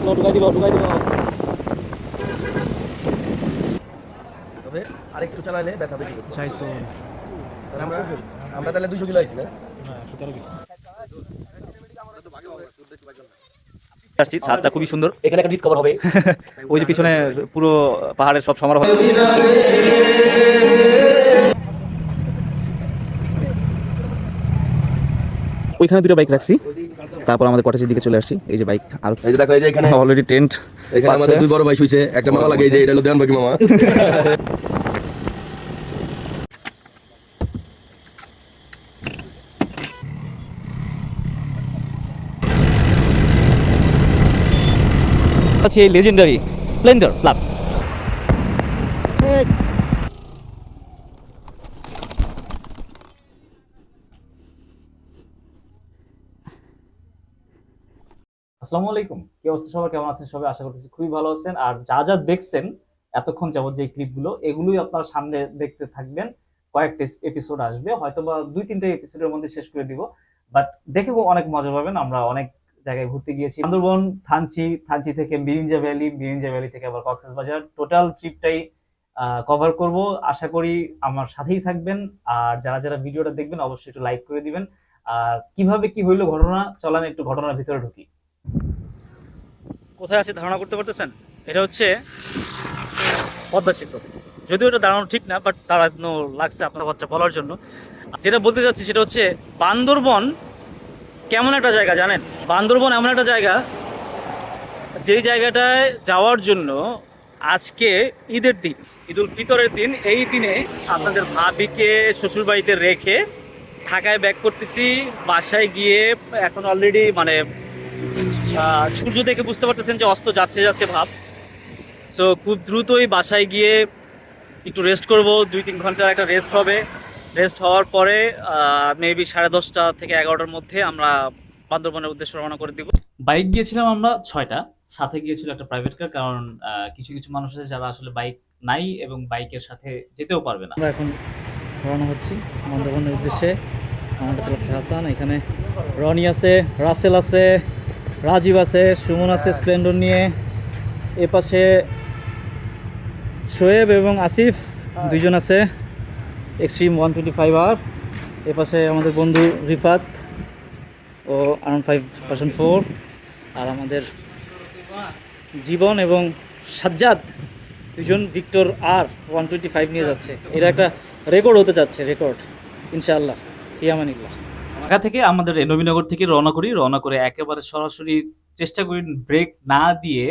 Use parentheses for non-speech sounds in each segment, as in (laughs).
Slow ঢুকাই দিব ঢুকাই দিব তবে আরেকটু চালাইলে ব্যথা বেশি করতো। সাহিত্য তাহলে আমরা আমরা তাহলে দুশো কিলো আইছি না? আসছি ছাদটা খুবই সুন্দর। এখানে একটা ডিসকভার হবে। (laughs) ওই যে পিছনে পুরো পাহাড়ের সব সমারোহ ওইখানে দুটো বাইক রাখছি। তারপর আমাদের কটেজের দিকে চলে আসছি। এই যে বাইক আর এই যে দেখো এই যে এখানে অলরেডি টেন্ট এখানে আমাদের দুই বড় ভাই শুইছে। একটা মামা লাগে এই যে এটা হলো দেওয়ান বাকি মামা। আছে লেজেন্ডারি স্প্লেন্ডার প্লাস আসসালামু আলাইকুম। কি অবস্থা সবাই? কেমন আছেন সবাই? আশা করতেছি খুবই ভালো আছেন। আর যা যা দেখছেন এতক্ষণ যাবত যে ক্লিপগুলো, এগুলোই আপনার সামনে দেখতে থাকবেন। কয়েকটা এপিসোড আসবে। হয়তো বা দুই, তিনটা এপিসোডের মধ্যে শেষ করে দিব। বাট দেখে অনেক মজা পাবেন। আমরা অনেক জায়গায় ঘুরতে গিয়েছি। বান্দরবন থানচি থানচি থেকে মিরিঞ্জা ভ্যালি মিরিঞ্জা ভ্যালি থেকে আবার কক্সেস বাজার। টোটাল ট্রিপটাই কভার করব। আশা করি আমার সাথেই থাকবেন। আর যারা যারা ভিডিওটা দেখবেন, অবশ্যই একটু লাইক করে দিবেন। আর কীভাবে কি হইল ঘটনা, চলান একটু ঘটনার ভিতরে ঢুকি। কোথায় আছে ধারণা করতে পারতেছেন? এটা হচ্ছে পদ্মা সেতু যদিও এটা দাঁড়ানো ঠিক না বাট দাঁড়ানো লাগছে আপনার কথা বলার জন্য। যেটা বলতে চাচ্ছি সেটা হচ্ছে, বান্দরবন কেমন একটা জায়গা জানেন? বান্দরবন এমন একটা জায়গা, যেই জায়গাটায় যাওয়ার জন্য আজকে ঈদের দিন ঈদুল ফিতরের দিন, এই দিনে আপনাদের ভাবিকে শ্বশুরবাড়িতে রেখে ঢাকায় ব্যাক করতেছি, বাসায় গিয়ে এখন অলরেডি মানে সূর্য দেখে বুঝতে পারতেছেন যে অস্ত যাচ্ছে যাচ্ছে ভাব। সো খুব দ্রুতই বাসায় গিয়ে একটু রেস্ট করব দুই তিন ঘণ্টার একটা রেস্ট হবে। রেস্ট হওয়ার পরে মেবি সাড়ে দশটা থেকে এগারোটার মধ্যে আমরা বান্দরবনের উদ্দেশ্যে রওনা করে দিব। বাইক গিয়েছিলাম আমরা ছয়টা সাথে গিয়েছিল একটা প্রাইভেট কার কারণ কিছু কিছু মানুষ আছে যারা আসলে বাইক নাই এবং বাইকের সাথে যেতেও পারবে না। আমরা এখন রওনা হচ্ছি বান্দরবনের উদ্দেশ্যে। আমাদের চালাচ্ছে হাসান এখানে রনি আছে রাসেল আছে রাজীব আছে সুমন আছে স্প্লেন্ডর নিয়ে। এ পাশে শোয়েব এবং আসিফ দুইজন আছে extreme one twenty five R এ পাশে আমাদের বন্ধু রিফাত ও আরাউন্ড ফাইভ পার্সেন্ট ফোর আর আমাদের জীবন এবং সাজ্জাদ দুজন Victor R one twenty five নিয়ে যাচ্ছে। এটা একটা রেকর্ড হতে যাচ্ছে রেকর্ড ইনশাআল্লাহ ফিয়ামানিল্লাহ। ঢাকা থেকে আমাদের নবীনগর থেকে রওনা করি। রওনা করে একেবারে সরাসরি চেষ্টা করি ব্রেক না দিয়ে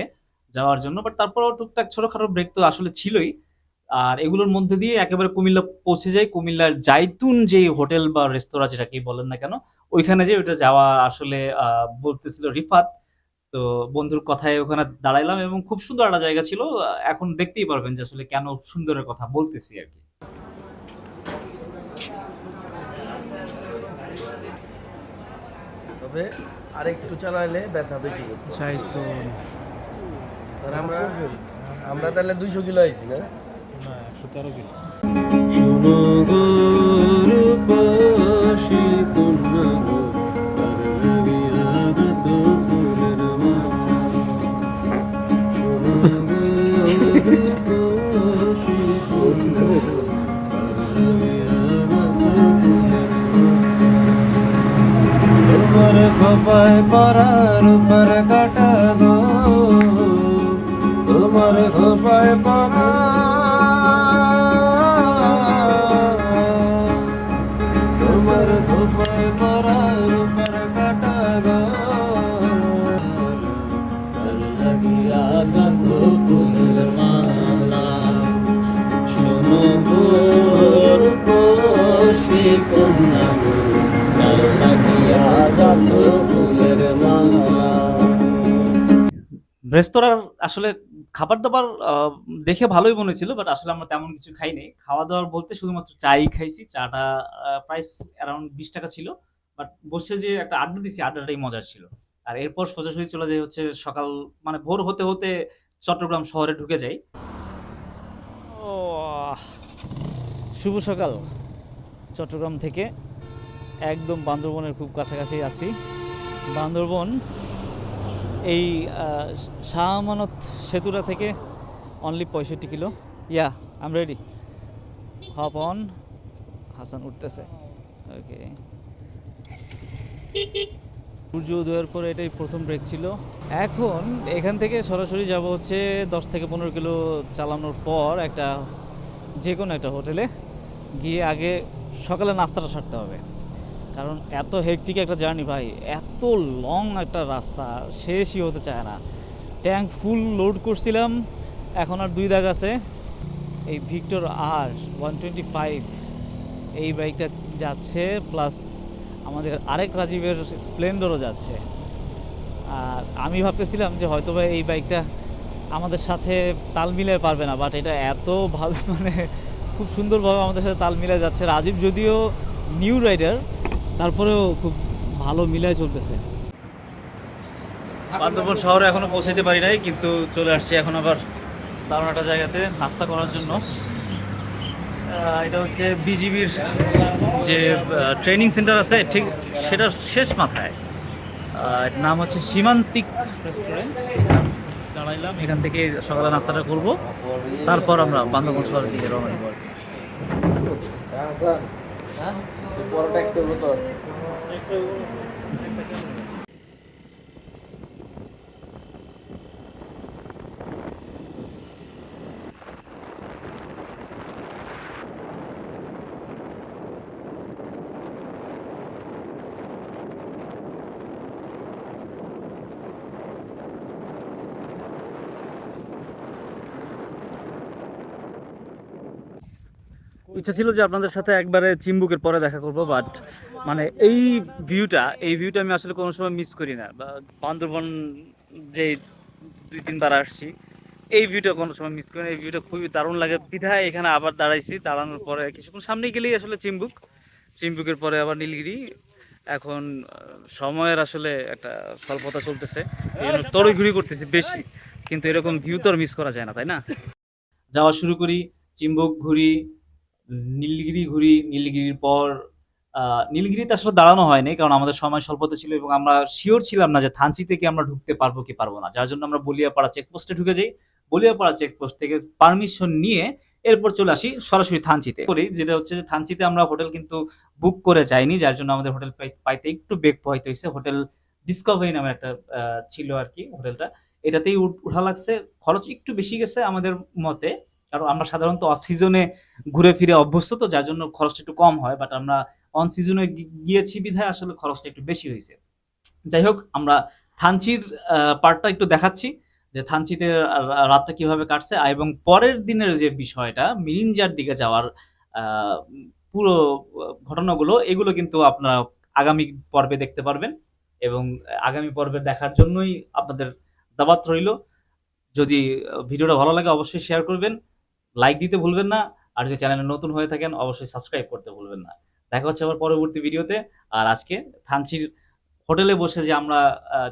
যাওয়ার জন্য বাট তারপরেও টুকটাক ছোটখাটো ব্রেক তো আসলে ছিলই। আর এগুলোর মধ্যে দিয়ে একেবারে কুমিল্লা পৌঁছে যাই। কুমিল্লার জাইতুন যে হোটেল বা রেস্তোরাঁ যেটাকেই বলেন না কেন, ওইখানে যে ওইটা যাওয়া আসলে বলতেছিল রিফাত। তো বন্ধুর কথায় ওখানে দাঁড়াইলাম এবং খুব সুন্দর একটা জায়গা ছিল। এখন দেখতেই পারবেন যে আসলে কেন সুন্দরের কথা বলতেছি আর কি। তবে আরেকটু চালাইলে ব্যথা বেশি চাই তো। আমরা আমরা তাহলে দুইশো কিলো আইছি না? তোমার খোপায় পরার উপর কাটা গো তোমার খোপায় পরা। তোমার খোপায় পরার কাটা লাগিয়া রেস্তোরাঁর আসলে খাবার দাবার দেখে ভালোই মনে ছিল বাট আসলে আমরা তেমন কিছু খাইনি খাওয়া দাওয়ার বলতে শুধুমাত্র চাই খাইছি, চাটা প্রাইস অ্যারাউন্ড বিশ টাকা ছিল বাট বসে যে একটা আড্ডা দিছি, আড্ডাটাই মজার ছিল। আর এরপর সোজাসুজি চলে যাই হচ্ছে সকাল মানে ভোর হতে হতে চট্টগ্রাম শহরে ঢুকে যাই। ও শুভ সকাল। চট্টগ্রাম থেকে একদম বান্দরবনের খুব কাছাকাছি আছি বান্দরবন এই শাহ আমানত থেকে অনলি পঁয়ষট্টি kilo. Yeah I'm ready hop on Hasan উঠতেছে। ওকে সূর্য উদয়ের পরে এটাই প্রথম ব্রেক ছিল। এখন এখান থেকে সরাসরি যাব হচ্ছে দশ থেকে পনেরো কিলো চালানোর পর একটা যে কোনো একটা হোটেলে গিয়ে আগে সকালে নাস্তাটা সারতে হবে। কারণ এত হেকটিক একটা জার্নি ভাই, এত লং একটা রাস্তা, শেষই হতে চায় না। ট্যাঙ্ক ফুল লোড করছিলাম, এখন আর দুই দাগ আছে। এই Victor R one twenty five এই বাইকটা যাচ্ছে প্লাস আমাদের আরেক রাজীবের স্প্লেন্ডারও যাচ্ছে। আর আমি ভাবতেছিলাম যে হয়তো বা এই বাইকটা আমাদের সাথে তাল মিলে পারবে না বাট এটা এত ভালো মানে খুব সুন্দরভাবে আমাদের সাথে তাল মিলে যাচ্ছে। রাজীব যদিও নিউ রাইডার তারপরেও খুব ভালো মিলায় চলতেছে। বান্দরবন শহরে এখনও পৌঁছাইতে পারি নাই কিন্তু চলে আসছি এখন আবার দারুণ একটা জায়গাতে নাস্তা করার জন্য। এটা হচ্ছে বিজিবির যে ট্রেনিং সেন্টার আছে ঠিক সেটার শেষ মাথায়। এর নাম হচ্ছে সীমান্তিক রেস্টুরেন্ট। দাঁড়াইলাম এখান থেকে সকালে নাস্তাটা করব। তারপর আমরা বান্দরবন শহরের দিকে রওনা দেবো। তো পরোটা একটু ইচ্ছা ছিল যে আপনাদের সাথে একবারে চিম্বুকের পরে দেখা করব বাট মানে এই ভিউটা এই ভিউটা আমি আসলে কোনো সময় মিস করি না, বা বান্দরবন যে দুই তিনবার আসছি, এই ভিউটা কোনো সময় মিস করি না, এই ভিউটা খুবই দারুণ লাগে। বিধায় এখানে আবার দাঁড়াইছি, দাঁড়ানোর পরে কিছুক্ষণ সামনে গেলেই আসলে চিম্বুক। চিম্বুকের পরে আবার নীলগিরি। এখন সময়ের আসলে একটা স্বল্পতা চলতেছে। এই জন্য করতেছি বেশি, কিন্তু এরকম ভিউ তো আর মিস করা যায় না, তাই না? যাওয়া শুরু করি, চিম্বুক ঘুরি নীলগিরি ঘুরি, নীলগিরির পর নীলগিরিতে আসলে দাঁড়ানো হয়নি, কারণ আমাদের সময় স্বল্পতা ছিল এবং আমরা শিওর ছিলাম না যে থানচি থেকে আমরা ঢুকতে পারব কি পারব না। যার জন্য আমরা বলিয়াপাড়া চেকপোস্টে ঢুকে যাই। বলিয়াপাড়া চেকপোস্ট থেকে পারমিশন নিয়ে এরপর চলে আসি সরাসরি থানচিতে। করি যেটা হচ্ছে যে থানচিতে আমরা হোটেল কিন্তু বুক করে যাইনি, যার জন্য আমাদের হোটেল পাই- পাইতে একটু বেগ পোহাইতে হয়েছে। হোটেল ডিসকভারি নামে একটা ছিল আর কি হোটেলটা। এটাতেই উঠা লাগছে। খরচ একটু বেশি গেছে আমাদের মতে। কারণ আমরা সাধারণত অফ সিজনে ঘুরে ফিরে অভ্যস্ত, তো যার জন্য খরচটা একটু কম হয় বাট আমরা অন সিজনে গিয়েছি বিধায় আসলে খরচটা একটু বেশি হয়েছে। যাই হোক, আমরা থানচির পার্টটা একটু দেখাচ্ছি, যে থানচিতে রাতটা কীভাবে কাটছে এবং পরের দিনের যে বিষয়টা, মিরিঞ্জার দিকে যাওয়ার পুরো ঘটনাগুলো, এগুলো কিন্তু আপনারা আগামী পর্বে দেখতে পারবেন এবং আগামী পর্বে দেখার জন্যই আপনাদের দাবাত রইল। যদি ভিডিওটা ভালো লাগে, অবশ্যই শেয়ার করবেন। লাইক দিতে ভুলবেন না। আর যদি চ্যানেলে নতুন হয়ে থাকেন, অবশ্যই সাবস্ক্রাইব করতে ভুলবেন না। দেখা হচ্ছে আবার পরবর্তী ভিডিওতে আর আজকে থানচির হোটেলে বসে যে আমরা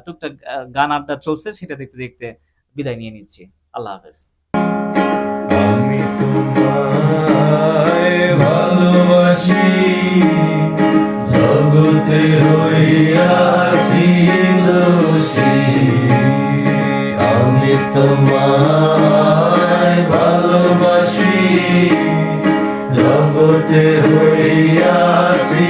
টুকটাক গান আড্ডা চলছে, সেটা দেখতে দেখতে বিদায় নিয়ে নিচ্ছি। আল্লাহ হাফেজ। ভালোবাসি জগতে হইয়াছি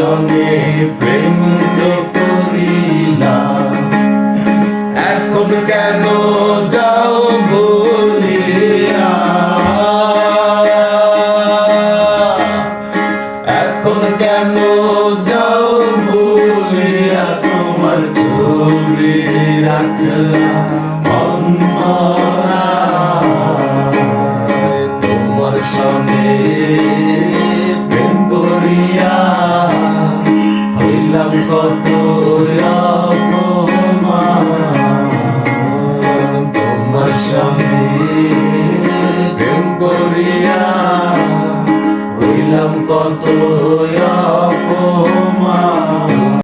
সঙ্গে প্রেম যে করিলাম। এখন কেন যাও ভুলিয়া এখন কেন যাও ভুলিয়া তোমার ছবি রাখলাম। তোমার সঙ্গে